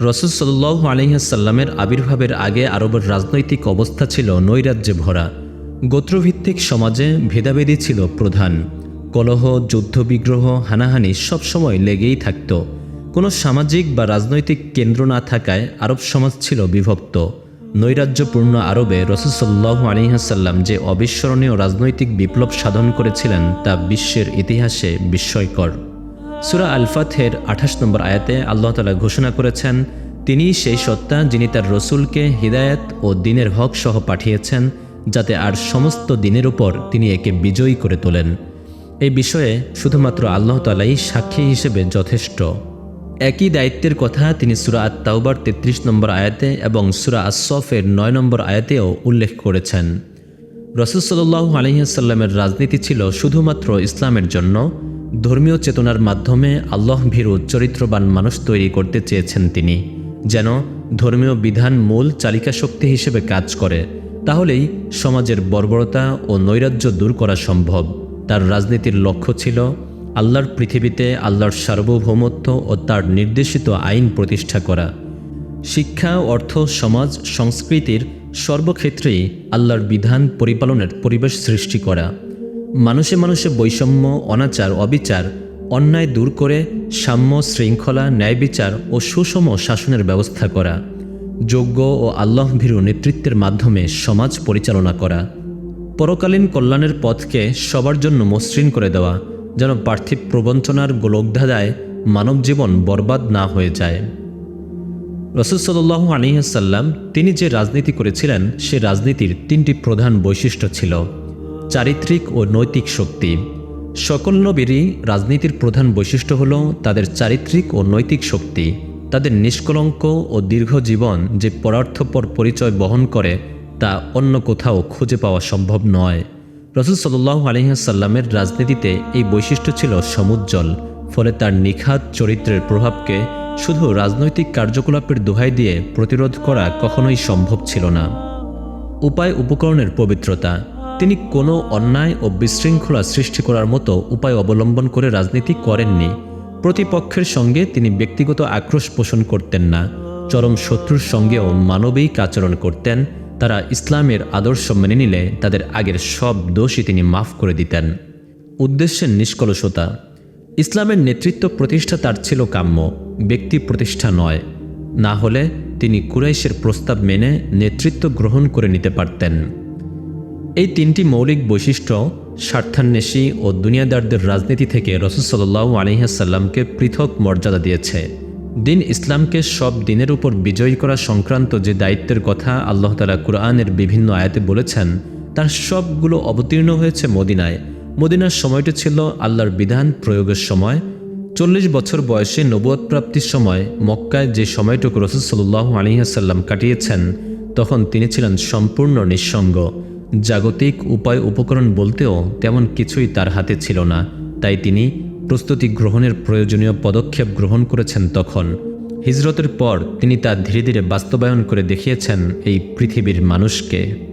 রসুল সাল্লাহ আলহিহাসাল্লামের আবির্ভাবের আগে আরবের রাজনৈতিক অবস্থা ছিল নৈরাজ্যে ভরা। গোত্রভিত্তিক সমাজে ভেদাভেদি ছিল প্রধান। কলহ, যুদ্ধবিগ্রহ, হানাহানি সবসময় লেগেই থাকত। কোনো সামাজিক বা রাজনৈতিক কেন্দ্র না থাকায় আরব সমাজ ছিল বিভক্ত। নৈরাজ্যপূর্ণ আরবে রসুলসল্লাহ আলিহাসাল্লাম যে অবিস্মরণীয় রাজনৈতিক বিপ্লব সাধন করেছিলেন তা বিশ্বের ইতিহাসে বিস্ময়কর। সুরা আলফাথের আঠাশ নম্বর আয়াতে আল্লাহ তালা ঘোষণা করেছেন তিনি সেই সত্তা যিনি তার রসুলকে হৃদায়ত ও দিনের হক সহ পাঠিয়েছেন, যাতে আর সমস্ত দিনের উপর তিনি একে বিজয়ী করে তোলেন। এই বিষয়ে শুধুমাত্র আল্লাহ তালাই সাক্ষী হিসেবে যথেষ্ট। একই দায়িত্বের কথা তিনি সুরা আত তাওবার তেত্রিশ নম্বর আয়াতে এবং সুরা আসফের নয় নম্বর আয়াতেও উল্লেখ করেছেন। রসুলসল্লাহ আলহিহাসাল্লামের রাজনীতি ছিল শুধুমাত্র ইসলামের জন্য ধর্মীয় চেতনার মাধ্যমে আল্লাহ ভীরু চরিত্রবান মানুষ তৈরি করতে চেয়েছেন তিনি। যেন ধর্মীয় বিধান মূল চালিকা শক্তি হিসেবে কাজ করে, তাহলেই সমাজের বর্বরতা ও নৈরাজ্য দূর করা সম্ভব। তার রাজনীতির লক্ষ্য ছিল আল্লাহর পৃথিবীতে আল্লাহর সার্বভৌমত্ব ও তার নির্দেশিত আইন প্রতিষ্ঠা করা। শিক্ষা, অর্থ, সমাজ, সংস্কৃতির সর্বক্ষেত্রেই আল্লাহর বিধান পরিপালনের পরিবেশ সৃষ্টি করা। মানুষে মানুষে বৈষম্য, অনাচার, অবিচার, অন্যায় দূর করে সাম্য, শৃঙ্খলা, ন্যায় বিচার ও সুষম শাসনের ব্যবস্থা করা, যোগ্য ও আল্লাহ ভীরু নেতৃত্বের মাধ্যমে সমাজ পরিচালনা করা, পরকালীন কল্যাণের পথকে সবার জন্য মসৃণ করে দেওয়া, যেন পার্থিব প্রবঞ্চনার গোলকধাঁধায় মানব জীবন বরবাদ না হয়ে যায়। রসুল সাল্লাহ আলিহাসাল্লাম তিনি যে রাজনীতি করেছিলেন, সে রাজনীতির তিনটি প্রধান বৈশিষ্ট্য ছিল। চারিত্রিক ও নৈতিক শক্তি। সকল নবীরই রাজনীতির প্রধান বৈশিষ্ট্য হল তাদের চারিত্রিক ও নৈতিক শক্তি। তাদের নিষ্কলঙ্ক ও দীর্ঘ জীবন যে পরার্থপর পরিচয় বহন করে, তা অন্য কোথাও খুঁজে পাওয়া সম্ভব নয়। রসুল সাল্লাহ আলহিহাসাল্লামের রাজনীতিতে এই বৈশিষ্ট্য ছিল সমুজ্জ্বল, ফলে তার নিখাত চরিত্রের প্রভাবকে শুধু রাজনৈতিক কার্যকলাপের দোহাই দিয়ে প্রতিরোধ করা কখনোই সম্ভব ছিল না। উপায় উপকরণের পবিত্রতা তিনি কোনো অন্যায় ও বিশৃঙ্খলা সৃষ্টি করার মতো উপায় অবলম্বন করে রাজনীতি করেননি। প্রতিপক্ষের সঙ্গে তিনি ব্যক্তিগত আক্রোশ পোষণ করতেন না। চরম শত্রুর সঙ্গেও মানবিক আচরণ করতেন। তারা ইসলামের আদর্শ মেনে নিলে তাদের আগের সব দোষই তিনি মাফ করে দিতেন। উদ্দেশ্যের নিষ্কলসতা। ইসলামের নেতৃত্ব প্রতিষ্ঠা তার ছিল কাম্য, ব্যক্তি প্রতিষ্ঠা নয়। না হলে তিনি কুরাইশের প্রস্তাব মেনে নেতৃত্ব গ্রহণ করে নিতে পারতেন। এই তিনটি মৌলিক বৈশিষ্ট্য স্বার্থান্বেষী ও দুনিয়াদারদের রাজনীতি থেকে রসুলসল্লাহ আলহিহাসাল্লামকে পৃথক মর্যাদা দিয়েছে। দিন ইসলামকে সব দিনের উপর বিজয়ী করা সংক্রান্ত যে দায়িত্বের কথা আল্লাহ তালা কুরআনের বিভিন্ন আয়াতে বলেছেন, তার সবগুলো অবতীর্ণ হয়েছে মদিনায়। মদিনার সময়টি ছিল আল্লাহর বিধান প্রয়োগের সময়। চল্লিশ বছর বয়সে নবুয়ত প্রাপ্তির সময় মক্কায় যে সময়টুকু রসুল সাল্লাহ আলিহাসাল্লাম কাটিয়েছেন, তখন তিনি ছিলেন সম্পূর্ণ নিঃসঙ্গ। জাগতিক উপায় উপকরণ বলতেও তেমন কিছুই তার হাতে ছিল না। তাই তিনি প্রস্তুতি গ্রহণের প্রয়োজনীয় পদক্ষেপ গ্রহণ করেছেন তখন। হিজরতের পর তিনি তা ধীরে ধীরে বাস্তবায়ন করে দেখিয়েছেন এই পৃথিবীর মানুষকে।